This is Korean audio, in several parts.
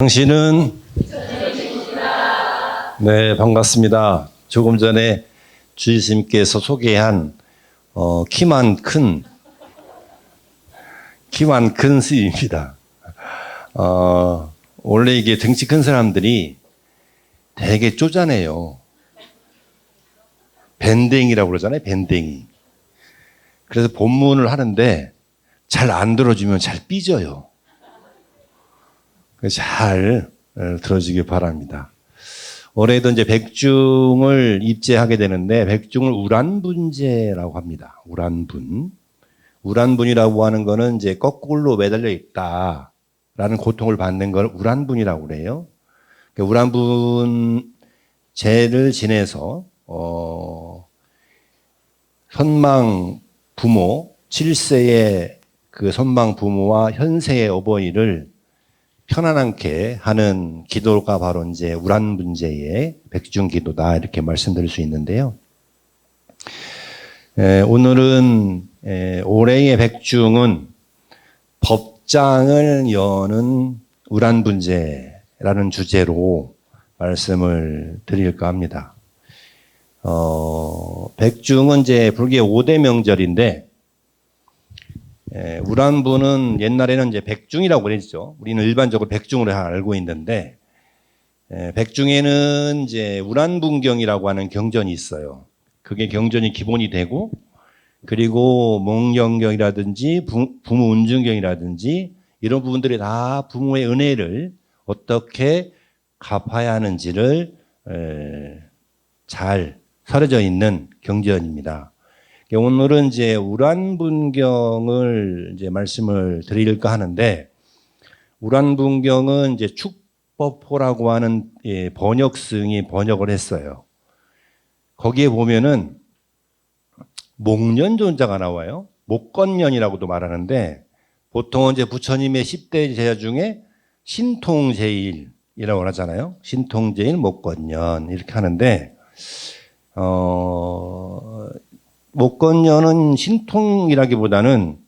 당신은 네 반갑습니다. 조금 전에 주님께서 소개한 어, 키만 큰 키만 큰 스님입니다. 어, 원래 이게 등치 큰 사람들이 되게 쪼잔해요. 밴댕이라고 그러잖아요. 밴댕이. 그래서 본문을 하는데 잘 안 들어주면 잘 삐져요. 잘 어, 들어주길 바랍니다. 올해도 이제 백중을 입제하게 되는데 백중을 우란분제라고 합니다. 우란분. 우란분이라고 하는 거는 이제 거꾸로 매달려 있다라는 고통을 받는 걸 우란분이라고 그래요. 그러니까 우란분제를 지내서 어 선망 부모 7세의 그 선망 부모와 현세의 어버이를 편안하게 하는 기도가 바로 이제 우란분제의 백중 기도다 이렇게 말씀드릴 수 있는데요. 에, 오늘은 에, 올해의 백중은 법장을 여는 우란분제라는 주제로 말씀을 드릴까 합니다. 어, 백중은 이제 불교 5대 명절인데 예, 우란부는 옛날에는 이제 백중이라고 그랬죠. 우리는 일반적으로 백중으로 알고 있는데 예, 백중에는 이제 우란분경이라고 하는 경전이 있어요. 그게 경전이 기본이 되고 그리고 몽경경이라든지 부- 부모 운중경이라든지 이런 부분들이 다 부모의 은혜를 어떻게 갚아야 하는지를 에, 잘 서려져 있는 경전입니다. 오늘은 이제 우란분경을 이제 말씀을 드릴까 하는데 우란분경은 이제 축법호라고 하는 예, 번역승이 번역을 했어요. 거기에 보면은 목련존자가 나와요. 목건년이라고도 말하는데 보통은 이제 부처님의 10대 제자 중에 신통제일이라고 하잖아요. 신통제일 목건년 이렇게 하는데 어 목건녀는 신통이라기보다는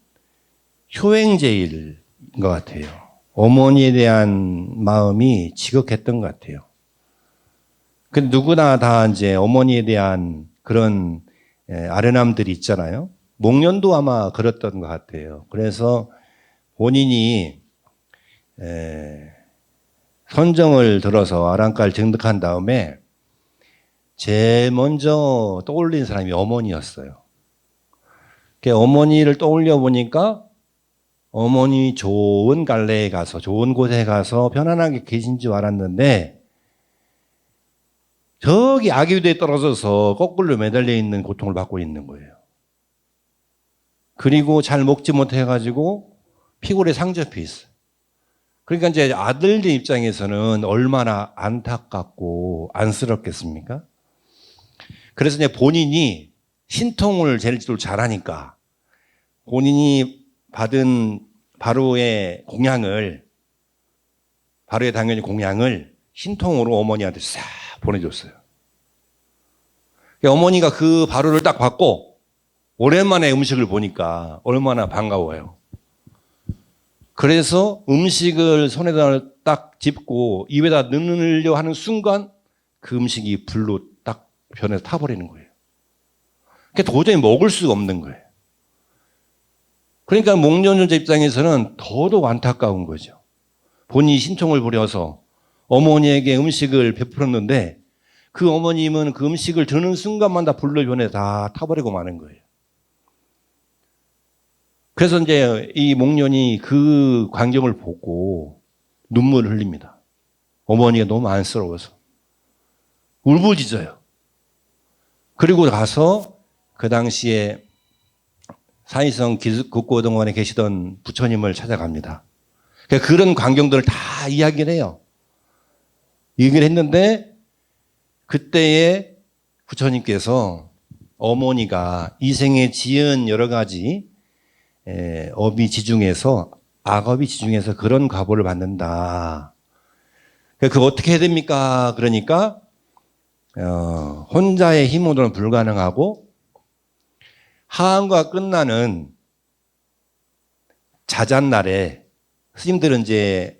효행제일인 것 같아요. 어머니에 대한 마음이 지극했던 것 같아요. 그 누구나 다 이제 어머니에 대한 그런 예, 아련함들이 있잖아요. 목련도 아마 그랬던 것 같아요. 그래서 본인이 에, 선정을 들어서 아랑가를 증득한 다음에 제일 먼저 떠올린 사람이 어머니였어요. 그 어머니를 떠올려 보니까 어머니 좋은 갈래에 가서 좋은 곳에 가서 편안하게 계신 줄 알았는데 저기 아기유대에 떨어져서 거꾸로 매달려 있는 고통을 받고 있는 거예요. 그리고 잘 먹지 못해 가지고 피골에 상접해 있어요. 그러니까 이제 아들들 입장에서는 얼마나 안타깝고 안쓰럽겠습니까? 그래서 이제 본인이 신통을 제일 잘하니까 본인이 받은 바로의 공양을 바로의 당연히 공양을 신통으로 어머니한테 싹 보내줬어요. 그러니까 어머니가 그 바로를 딱 받고 오랜만에 음식을 보니까 얼마나 반가워요. 그래서 음식을 손에다 딱 짚고 입에다 넣으려 하는 순간 그 음식이 불로 딱 변해서 타버리는 거예요. 그러니까 도저히 먹을 수가 없는 거예요. 그러니까 목련존자 입장에서는 더더욱 안타까운 거죠. 본인이 신통을 부려서 어머니에게 음식을 베풀었는데 그 어머님은 그 음식을 드는 순간만 다 불로 변해 다 타버리고 마는 거예요. 그래서 이제 이 목련이 그 광경을 보고 눈물을 흘립니다. 어머니가 너무 안쓰러워서. 울부짖어요. 그리고 가서 그 당시에 사이성 국고동원에 계시던 부처님을 찾아갑니다. 그러니까 그런 광경들을 다 이야기를 해요. 얘기를 했는데 그때에 부처님께서 어머니가 이 생에 지은 여러 가지 에, 업이 지중해서 악업이 지중해서 그런 과보를 받는다. 그거 어떻게 해야 됩니까? 그러니까 어, 혼자의 힘으로는 불가능하고 하한과 끝나는 자잔날에 스님들은 이제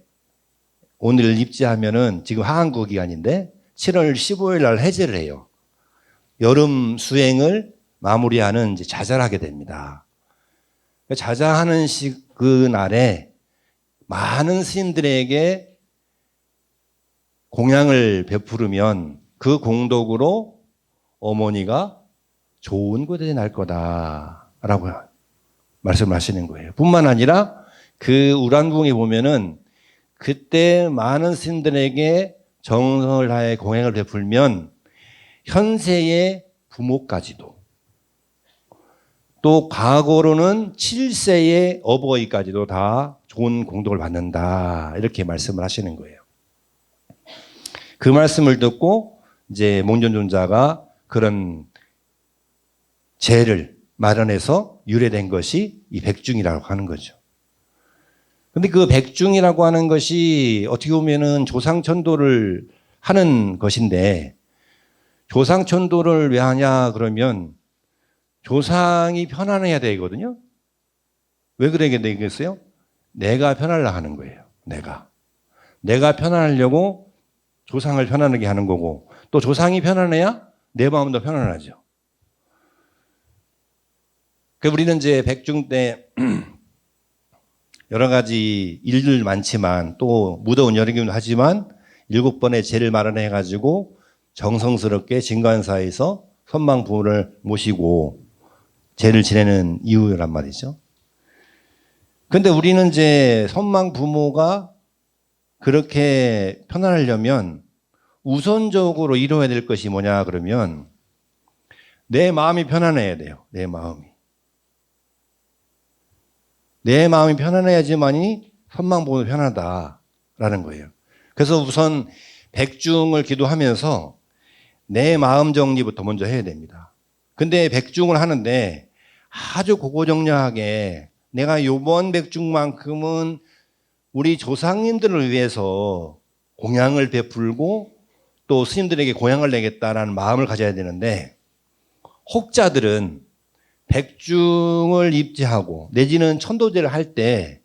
오늘 입지하면은 지금 하한구 기간인데 7월 15일 날 해제를 해요. 여름 수행을 마무리하는 이제 자자를 하게 됩니다. 자자하는 시, 그 날에 많은 스님들에게 공양을 베푸르면 그 공덕으로 어머니가 좋은 곳에 날 거다라고 말씀하시는 거예요. 뿐만 아니라 그 우란궁에 보면은 그때 많은 스님들에게 정성을 다해 공양을 베풀면 현세의 부모까지도 또 과거로는 7세의 어버이까지도 다 좋은 공덕을 받는다. 이렇게 말씀을 하시는 거예요. 그 말씀을 듣고 이제 몽전존자가 그런 죄를 마련해서 유래된 것이 이 백중이라고 하는 거죠. 근데 그 백중이라고 하는 것이 어떻게 보면은 조상천도를 하는 것인데 조상천도를 왜 하냐 그러면 조상이 편안해야 되거든요. 왜 그러게 되겠어요? 내가 편하려 하는 거예요. 내가. 내가 편안하려고 조상을 편안하게 하는 거고 또 조상이 편안해야 내 마음도 편안하죠. 그 우리는 이제 백중 때 여러 가지 일들 많지만 또 무더운 여름이기도 하지만 일곱 번의 제를 마련해 가지고 정성스럽게 진관사에서 선망 부모를 모시고 제를 지내는 이유란 말이죠. 근데 우리는 이제 선망 부모가 그렇게 편안하려면 우선적으로 이루어야 될 것이 뭐냐 그러면 내 마음이 편안해야 돼요. 내 마음이. 내 마음이 편안해야지만이 선망 부모도 편하다라는 거예요. 그래서 우선 백중을 기도하면서 내 마음 정리부터 먼저 해야 됩니다. 근데 백중을 하는데 아주 고고정량하게 내가 요번 백중만큼은 우리 조상님들을 위해서 공양을 베풀고 또 스님들에게 공양을 내겠다라는 마음을 가져야 되는데 혹자들은 백중을 입지하고 내지는 천도제를 할 때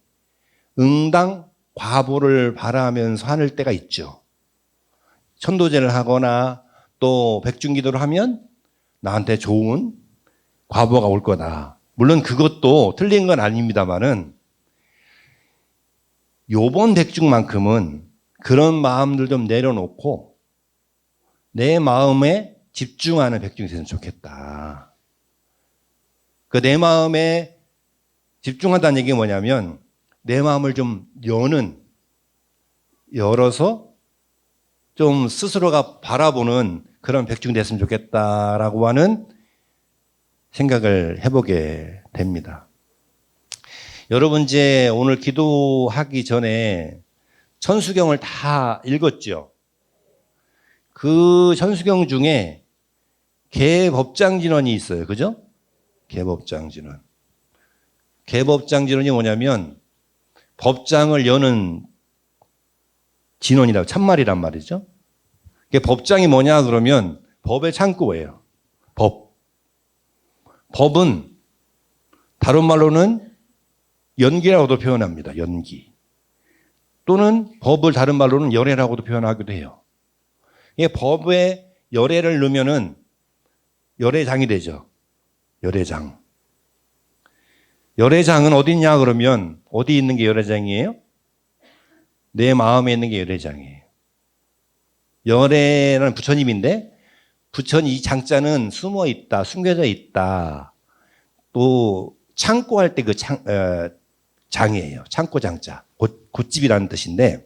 응당 과보를 바라면서 하는 때가 있죠. 천도제를 하거나 또 백중기도를 하면 나한테 좋은 과보가 올 거다. 물론 그것도 틀린 건 아닙니다만은 요번 백중만큼은 그런 마음들 좀 내려놓고 내 마음에 집중하는 백중이 됐으면 좋겠다. 그 내 마음에 집중한다는 얘기 뭐냐면 내 마음을 좀 여는 열어서 좀 스스로가 바라보는 그런 백중이 됐으면 좋겠다라고 하는 생각을 해보게 됩니다. 여러분 이제 오늘 기도하기 전에 천수경을 다 읽었죠. 그 천수경 중에 개법장진원이 있어요. 그죠? 개법장진원. 개법장진원이 뭐냐면 법장을 여는 진원이라고 참말이란 말이죠. 법장이 뭐냐 그러면 법의 창고예요. 법. 법은 다른 말로는 연기라고도 표현합니다. 연기. 또는 법을 다른 말로는 열애라고도 표현하기도 해요. 이게 법에 열애를 넣으면은 열애장이 되죠. 열애장. 열애장은 어디냐 그러면 어디 있는 게 열애장이에요? 내 마음에 있는 게 열애장이에요. 열애는 부처님인데 부처님 이 장자는 숨어 있다, 숨겨져 있다. 또 창고할 때 그 창, 어, 장이에요. 창고 장자. 곧, 곧집이라는 뜻인데.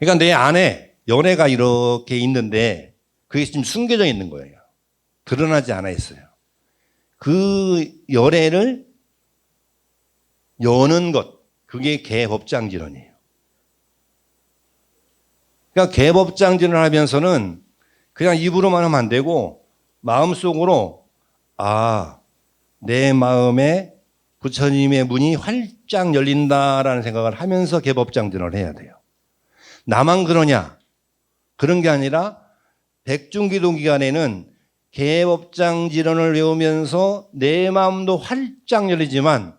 그러니까 내 안에 연애가 이렇게 있는데 그게 지금 숨겨져 있는 거예요. 드러나지 않아 있어요. 그 열애를 여는 것, 그게 개법장진원이에요. 그러니까 개법장진을 하면서는 그냥 입으로만 하면 안 되고 마음속으로 아, 내 마음에 부처님의 문이 활짝 열린다라는 생각을 하면서 개법장진을 해야 돼요. 나만 그러냐? 그런 게 아니라 백중기도 기간에는 개법장 진언을 외우면서 내 마음도 활짝 열리지만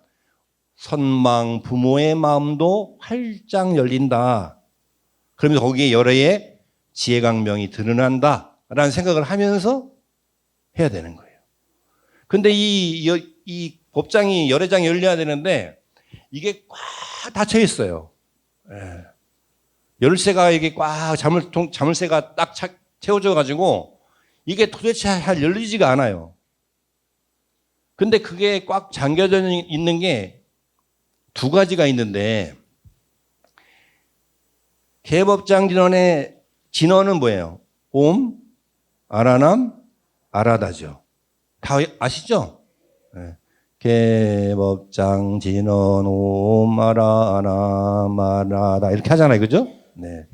선망 부모의 마음도 활짝 열린다. 그러면서 거기에 여러의 지혜강명이 드러난다 라는 생각을 하면서 해야 되는 거예요. 근데 이, 여- 이 법장이 열애장이 열려야 되는데 이게 꽉 닫혀 있어요. 예. 열쇠가 이게 꽉 자물통 자물쇠가 딱 차- 채워져 가지고 이게 도대체 잘 열리지가 않아요. 근데 그게 꽉 잠겨져 있는 게 두 가지가 있는데 개법장 진원의 진원은 뭐예요? 옴, 아라남, 아라다죠. 다 아시죠? 네. 개법장 진원 옴, 아라남, 아라다 이렇게 하잖아요. 그죠? 네.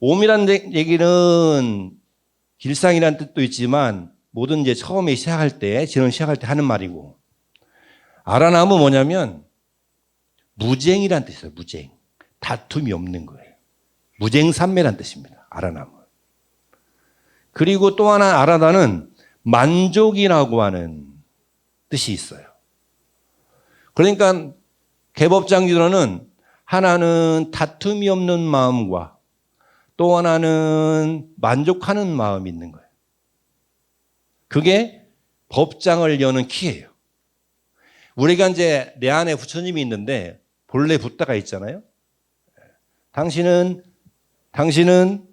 옴이라는 얘- 얘기는 길상이라는 뜻도 있지만 모든 이제 처음에 시작할 때, 진원 시작할 때 하는 말이고 아라남은 뭐냐면 무쟁이란 뜻이에요. 무쟁. 다툼이 없는 거예요. 무쟁산매란 뜻입니다. 아라남은. 그리고 또 하나 아라다는 만족이라고 하는 뜻이 있어요. 그러니까 개법장지로는 하나는 다툼이 없는 마음과 또 하나는 만족하는 마음이 있는 거예요. 그게 법장을 여는 키예요. 우리가 이제 내 안에 부처님이 있는데 본래 붓다가 있잖아요. 당신은 당신은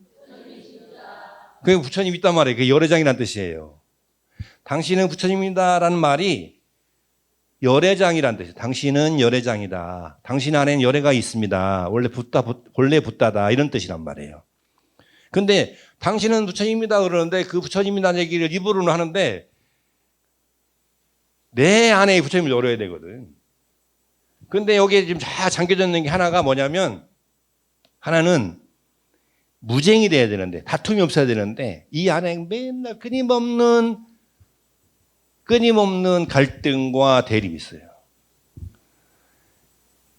그 부처님 있단 말이에요. 그 열애장이라는 뜻이에요. 당신은 부처님이다라는 말이 열애장이라는 뜻이에요. 당신은 열애장이다. 당신 안에는 열애가 있습니다. 원래 붓다 본래 붓다다 이런 뜻이란 말이에요. 근데 당신은 부처님이다 그러는데 그 부처님이라는 얘기를 입으로는 하는데 내 안에 부처님을 열어야 되거든. 근데 여기에 지금 다 잠겨져 있는 게 하나가 뭐냐면 하나는 무쟁이 돼야 되는데 다툼이 없어야 되는데 이 안에 맨날 끊임없는 끊임없는 갈등과 대립이 있어요.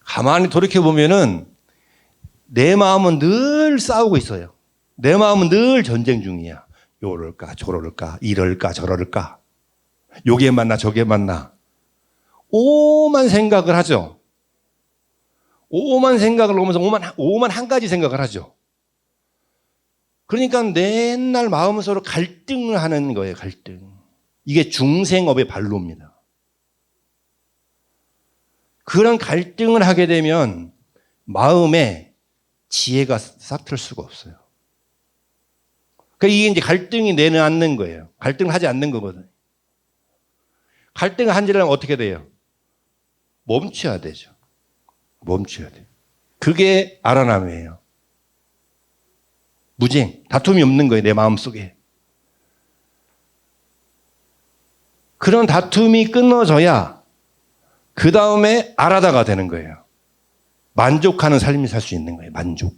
가만히 돌이켜 보면은 내 마음은 늘 싸우고 있어요. 내 마음은 늘 전쟁 중이야. 요럴까 저럴까 이럴까 저럴까 요게 맞나 저게 맞나 오만 생각을 하죠. 오만 생각을 하면서 오만 오만 한 가지 생각을 하죠. 그러니까 맨날 마음은 서로 갈등을 하는 거예요. 갈등. 이게 중생업의 발로입니다. 그런 갈등을 하게 되면 마음에 지혜가 싹틀 수가 없어요. 그러니까 이게 이제 갈등이 내놓는 거예요. 갈등을 하지 않는 거거든요. 갈등을 한지를 어떻게 돼요? 멈춰야 되죠. 멈춰야 돼요. 그게 아라남이에요. 무쟁, 다툼이 없는 거예요, 내 마음 속에. 그런 다툼이 끊어져야 그 다음에 아라다가 되는 거예요. 만족하는 삶을 살수 있는 거예요, 만족.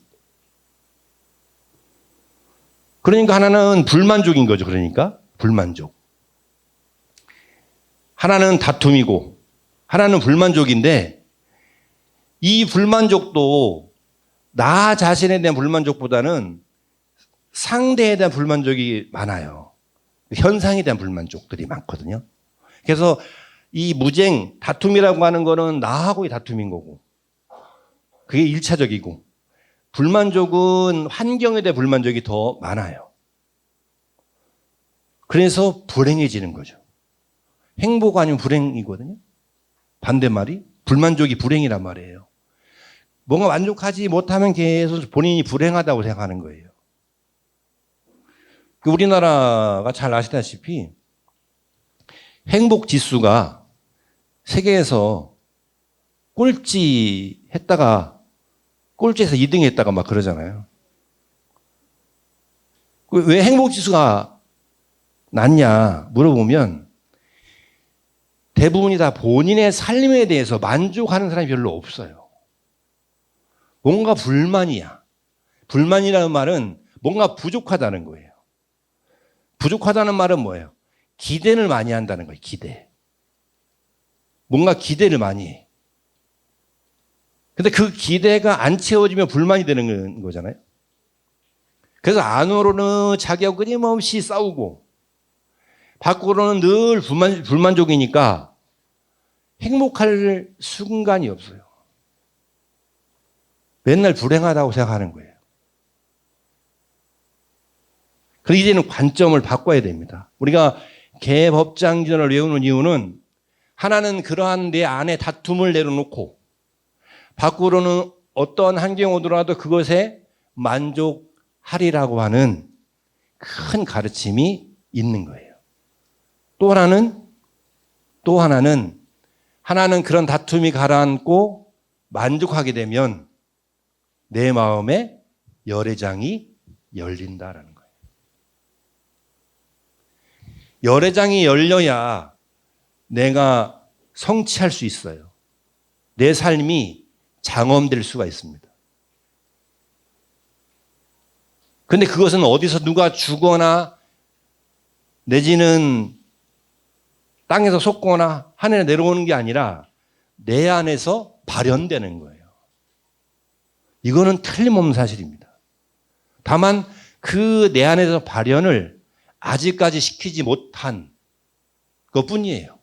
그러니까 하나는 불만족인 거죠, 그러니까. 불만족. 하나는 다툼이고, 하나는 불만족인데, 이 불만족도 나 자신에 대한 불만족보다는 상대에 대한 불만족이 많아요. 현상에 대한 불만족들이 많거든요. 그래서 이 무쟁, 다툼이라고 하는 거는 나하고의 다툼인 거고, 그게 일차적이고, 불만족은 환경에 대한 불만족이 더 많아요. 그래서 불행해지는 거죠. 행복 아니면 불행이거든요. 반대말이 불만족이 불행이란 말이에요. 뭔가 만족하지 못하면 계속 본인이 불행하다고 생각하는 거예요. 그 우리나라가 잘 아시다시피 행복 지수가 세계에서 꼴찌 했다가 꼴찌에서 2등 했다가 막 그러잖아요. 그왜 행복 지수가 낮냐 물어보면 대부분이 다 본인의 삶에 대해서 만족하는 사람이 별로 없어요. 뭔가 불만이야. 불만이라는 말은 뭔가 부족하다는 거예요. 부족하다는 말은 뭐예요? 기대를 많이 한다는 거예요, 기대. 뭔가 기대를 많이 해. 근데 그 기대가 안 채워지면 불만이 되는 거잖아요. 그래서 안으로는 자기하고 끊임없이 싸우고, 밖으로는 늘 불만, 불만족이니까 행복할 순간이 없어요. 맨날 불행하다고 생각하는 거예요. 그래서 이제는 관점을 바꿔야 됩니다. 우리가 개법장전을 외우는 이유는 하나는 그러한 내 안에 다툼을 내려놓고 밖으로는 어떠한 환경 오더라도 그것에 만족하리라고 하는 큰 가르침이 있는 거예요. 또 하나는 또 하나는 하나는 그런 다툼이 가라앉고 만족하게 되면 내 마음에 열애장이 열린다라는 거예요. 열애장이 열려야 내가 성취할 수 있어요. 내 삶이 장엄될 수가 있습니다. 근데 그것은 어디서 누가 주거나 내지는 땅에서 솟거나 하늘에 내려오는 게 아니라 내 안에서 발현되는 거예요. 이거는 틀림없는 사실입니다. 다만 그 내 안에서 발현을 아직까지 시키지 못한 것 뿐이에요.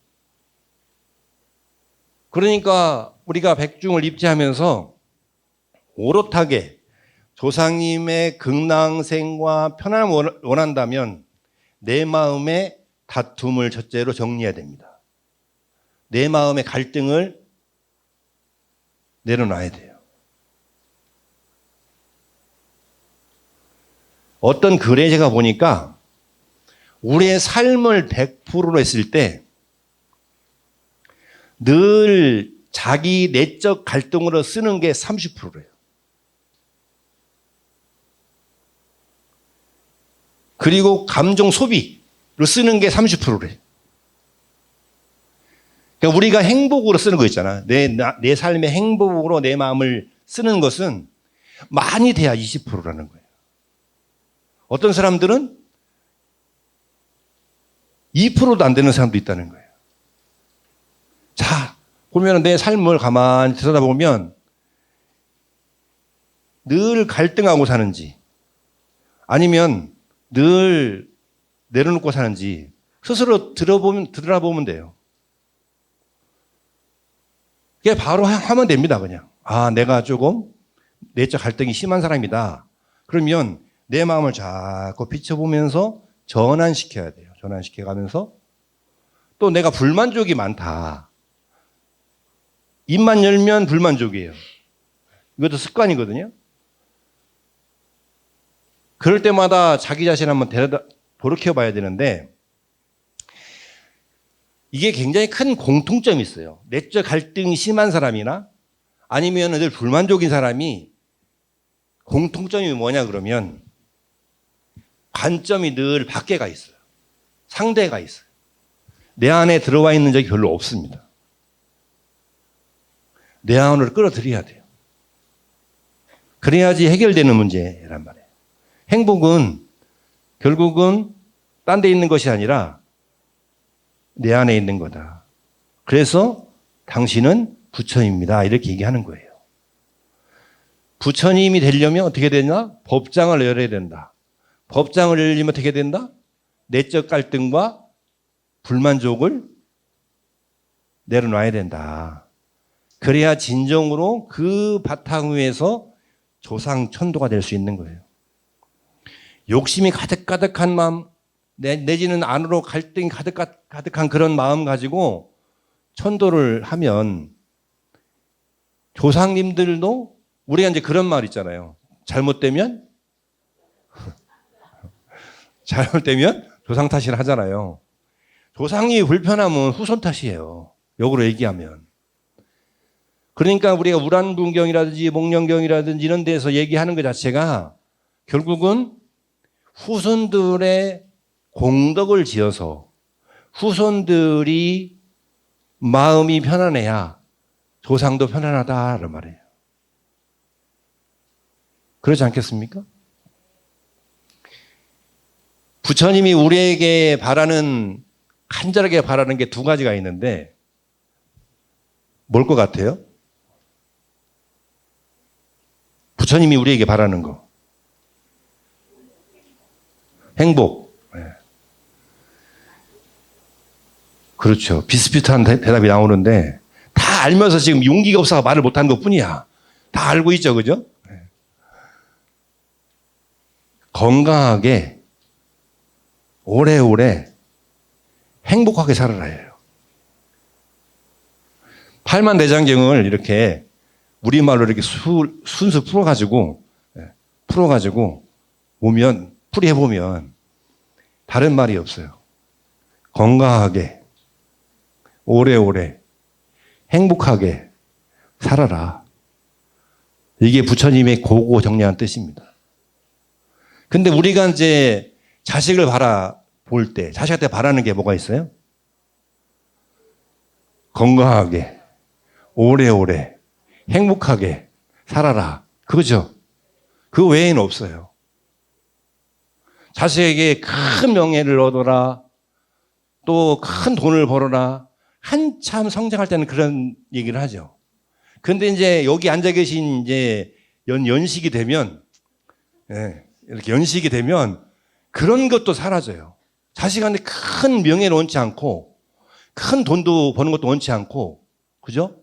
그러니까 우리가 백중을 입지하면서 오롯하게 조상님의 극랑생과 편안을 원한다면 내 마음의 다툼을 첫째로 정리해야 됩니다. 내 마음의 갈등을 내려놔야 돼요. 어떤 글에 제가 보니까 우리의 삶을 100%로 했을 때 늘 자기 내적 갈등으로 쓰는 게 30%래요. 그리고 감정 소비로 쓰는 게 30%래. 그러니까 우리가 행복으로 쓰는 거 있잖아. 내, 나, 내 삶의 행복으로 내 마음을 쓰는 것은 많이 돼야 20%라는 거예요. 어떤 사람들은 2%도 안 되는 사람도 있다는 거예요. 자, 보면 내 삶을 가만히 들여다보면 늘 갈등하고 사는지 아니면 늘 내려놓고 사는지 스스로 들어보면, 들어보면 돼요. 그게 바로 하면 됩니다, 그냥. 아, 내가 조금 내적 갈등이 심한 사람이다. 그러면 내 마음을 자꾸 비춰보면서 전환시켜야 돼요. 전환시켜 가면서 또 내가 불만족이 많다. 입만 열면 불만족이에요. 이것도 습관이거든요. 그럴 때마다 자기 자신 한번 데려다, 돌이켜 봐야 되는데, 이게 굉장히 큰 공통점이 있어요. 내적 갈등이 심한 사람이나 아니면 늘 불만족인 사람이 공통점이 뭐냐 그러면 관점이 늘 밖에 가 있어요. 상대가 있어요. 내 안에 들어와 있는 적이 별로 없습니다. 내 안으로 끌어들여야 돼요. 그래야지 해결되는 문제란 말이에요. 행복은 결국은 딴 데 있는 것이 아니라 내 안에 있는 거다. 그래서 당신은 부처입니다. 이렇게 얘기하는 거예요. 부처님이 되려면 어떻게 되냐? 법장을 열어야 된다. 법장을 열리면 어떻게 된다? 내적 갈등과 불만족을 내려놔야 된다. 그래야 진정으로 그 바탕 위에서 조상 천도가 될 수 있는 거예요. 욕심이 가득가득한 마음, 내지는 안으로 갈등이 가득, 가득한 그런 마음 가지고 천도를 하면 조상님들도 우리가 이제 그런 말 있잖아요. 잘못되면 잘못되면 조상 탓을 하잖아요. 조상이 불편하면 후손 탓이에요. 역으로 얘기하면. 그러니까 우리가 우란분경이라든지 목련경이라든지 이런 데서 얘기하는 것 자체가 결국은 후손들의 공덕을 지어서 후손들이 마음이 편안해야 조상도 편안하다는 말이에요. 그렇지 않겠습니까? 부처님이 우리에게 바라는 간절하게 바라는 게 두 가지가 있는데 뭘 것 같아요? 부처님이 우리에게 바라는 거. 행복. 네. 그렇죠. 비슷비슷한 대답이 나오는데 다 알면서 지금 용기가 없어서 말을 못하는 것 뿐이야. 다 알고 있죠, 그죠? 네. 건강하게 오래오래 행복하게 살아라 해요. 팔만 대장경을 이렇게 우리말로 이렇게 수, 순수 풀어가지고 예, 풀어가지고 보면 풀이해 보면 다른 말이 없어요. 건강하게 오래오래 행복하게 살아라. 이게 부처님의 고고 정리한 뜻입니다. 근데 우리가 이제 자식을 바라 볼 때, 자식한테 바라는 게 뭐가 있어요? 건강하게, 오래오래, 행복하게 살아라. 그거죠? 그 외에는 없어요. 자식에게 큰 명예를 얻어라. 또 큰 돈을 벌어라. 한참 성장할 때는 그런 얘기를 하죠. 근데 이제 여기 앉아 계신 이제 연, 연식이 되면, 예, 이렇게 연식이 되면 그런 것도 사라져요. 자식한테 큰 명예를 원치 않고, 큰 돈도 버는 것도 원치 않고, 그죠?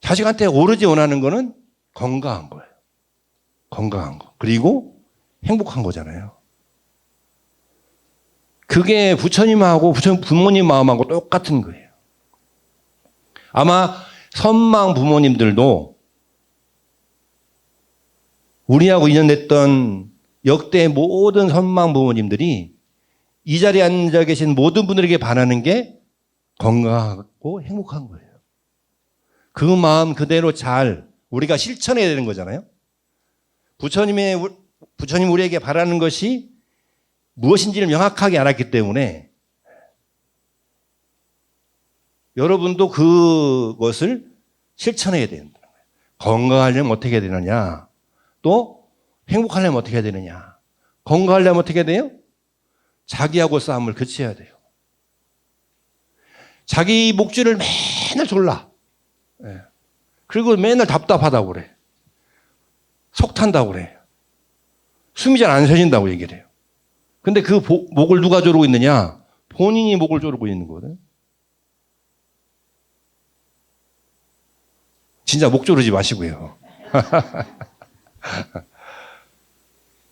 자식한테 오로지 원하는 거는 건강한 거예요. 건강한 거. 그리고 행복한 거잖아요. 그게 부처님하고 부처, 부모님 마음하고 똑같은 거예요. 아마 선망 부모님들도 우리하고 인연됐던 역대 모든 선망 부모님들이 이 자리에 앉아 계신 모든 분들에게 바라는 게 건강하고 행복한 거예요. 그 마음 그대로 잘 우리가 실천해야 되는 거잖아요. 부처님의 부처님 우리에게 바라는 것이 무엇인지를 명확하게 알았기 때문에 여러분도 그것을 실천해야 거예요. 건강하려면 어떻게 해야 되느냐? 또 행복하려면 어떻게 해야 되느냐? 건강하려면 어떻게 해야 돼요? 자기하고 싸움을 그쳐야 돼요. 자기 목줄을 맨날 졸라. 예. 그리고 맨날 답답하다고 그래. 속 탄다고 그래. 숨이 잘 안 쉬어진다고 얘기를 해요. 근데 그 보, 목을 누가 조르고 있느냐? 본인이 목을 조르고 있는 거거든. 진짜 목 조르지 마시고요.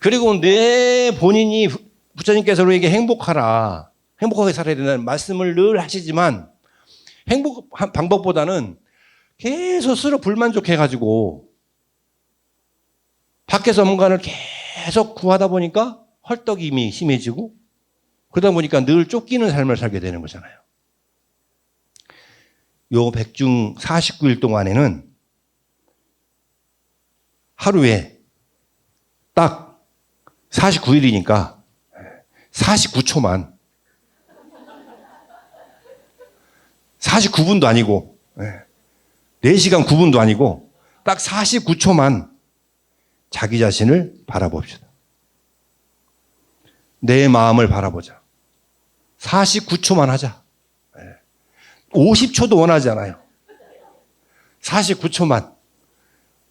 그리고 내 본인이 부처님께서 우리에게 행복하라, 행복하게 살아야 된다는 말씀을 늘 하시지만 행복한 방법보다는 계속 스스로 불만족해가지고 밖에서 뭔가를 계속 구하다 보니까 헐떡임이 심해지고 그러다 보니까 늘 쫓기는 삶을 살게 되는 거잖아요. 요 백중 49일 동안에는 하루에 딱 49일이니까 49초만 49분도 아니고 4시간 9분도 아니고 딱 49초만 자기 자신을 바라봅시다. 내 마음을 바라보자. 49초만 하자. 50초도 원하지 않아요. 49초만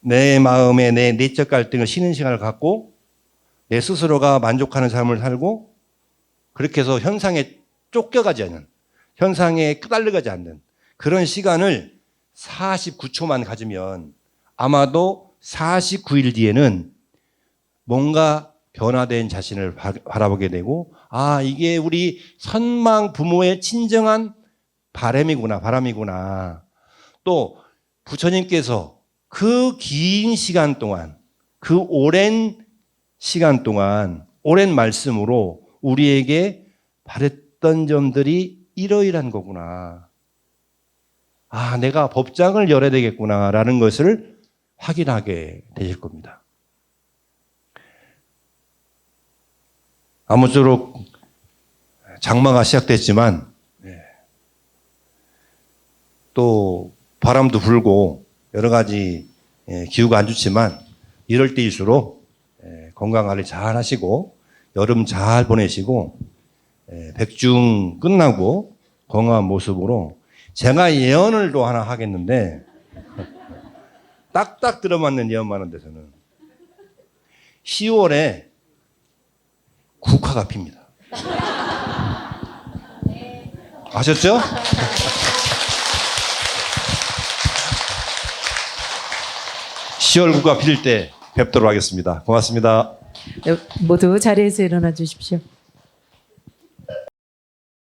내 마음에 내 내적 갈등을 쉬는 시간을 갖고 내 스스로가 만족하는 삶을 살고 그렇게 해서 현상에 쫓겨가지 않는 현상에 끄달려가지 않는 그런 시간을 49초만 가지면 아마도 49일 뒤에는 뭔가 변화된 자신을 바라보게 되고, 아, 이게 우리 선망 부모의 친정한 바람이구나, 바람이구나. 또, 부처님께서 그 긴 시간 동안, 그 오랜 시간 동안, 오랜 말씀으로 우리에게 바랬던 점들이 이러이러한 거구나. 아, 내가 법장을 열어야 되겠구나라는 것을 확인하게 되실 겁니다. 아무쪼록 장마가 시작됐지만 예, 또 바람도 불고 여러 가지 예, 기후가 안 좋지만 이럴 때일수록 예, 건강 관리 잘 하시고 여름 잘 보내시고 예, 백중 끝나고 건강한 모습으로 제가 예언을 또 하나 하겠는데 딱딱 들어맞는 예언 많은데, 저는. 10월에 국화가 핍니다. 아셨죠? 시월국가 빌 때 뵙도록 하겠습니다. 고맙습니다. 네, 모두 자리에서 일어나 주십시오.